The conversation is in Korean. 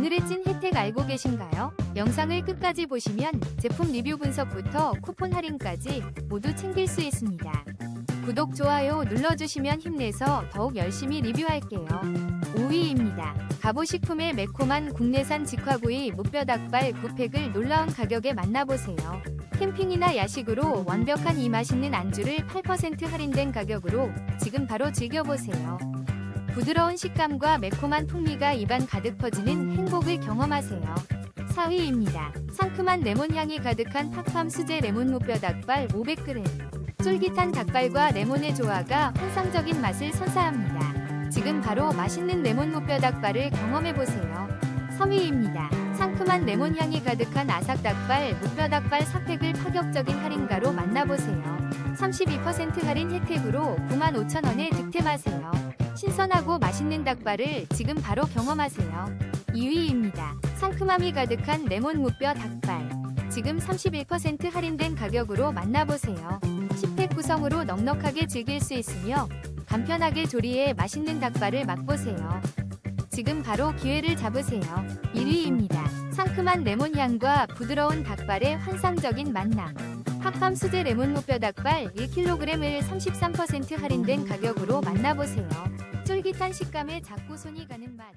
오늘의 찐 혜택 알고 계신가요? 영상을 끝까지 보시면 제품 리뷰 분석부터 쿠폰 할인까지 모두 챙길 수 있습니다. 구독, 좋아요 눌러주시면 힘내서 더욱 열심히 리뷰할게요. 5위입니다. 가보식품의 매콤한 국내산 직화구이 무뼈 닭발 9팩을 놀라운 가격에 만나보세요. 캠핑이나 야식으로 완벽한 이 맛있는 안주를 8% 할인된 가격으로 지금 바로 즐겨보세요. 부드러운 식감과 매콤한 풍미가 입안 가득 퍼지는 행복을 경험하세요. 4위입니다. 상큼한 레몬 향이 가득한 팍팜 수제 레몬 무뼈 닭발 500g. 쫄깃한 닭발과 레몬의 조화가 환상적인 맛을 선사합니다. 지금 바로 맛있는 레몬 무뼈 닭발을 경험해보세요. 3위입니다. 상큼한 레몬 향이 가득한 아삭 닭발 무뼈 닭발 4팩을 파격적인 할인가로 만나보세요. 32% 할인 혜택으로 95,000원에 득템하세요. 신선하고 맛있는 닭발을 지금 바로 경험하세요. 2위입니다. 상큼함이 가득한 레몬 무뼈 닭발. 지금 31% 할인된 가격으로 만나보세요. 10팩 구성으로 넉넉하게 즐길 수 있으며 간편하게 조리해 맛있는 닭발을 맛보세요. 지금 바로 기회를 잡으세요. 1위입니다. 상큼한 레몬 향과 부드러운 닭발의 환상적인 만남. 팍팜 수제 레몬 무뼈 닭발 1kg을 33% 할인된 가격으로 만나보세요. 쫄깃한 식감에 자꾸 손이 가는 맛.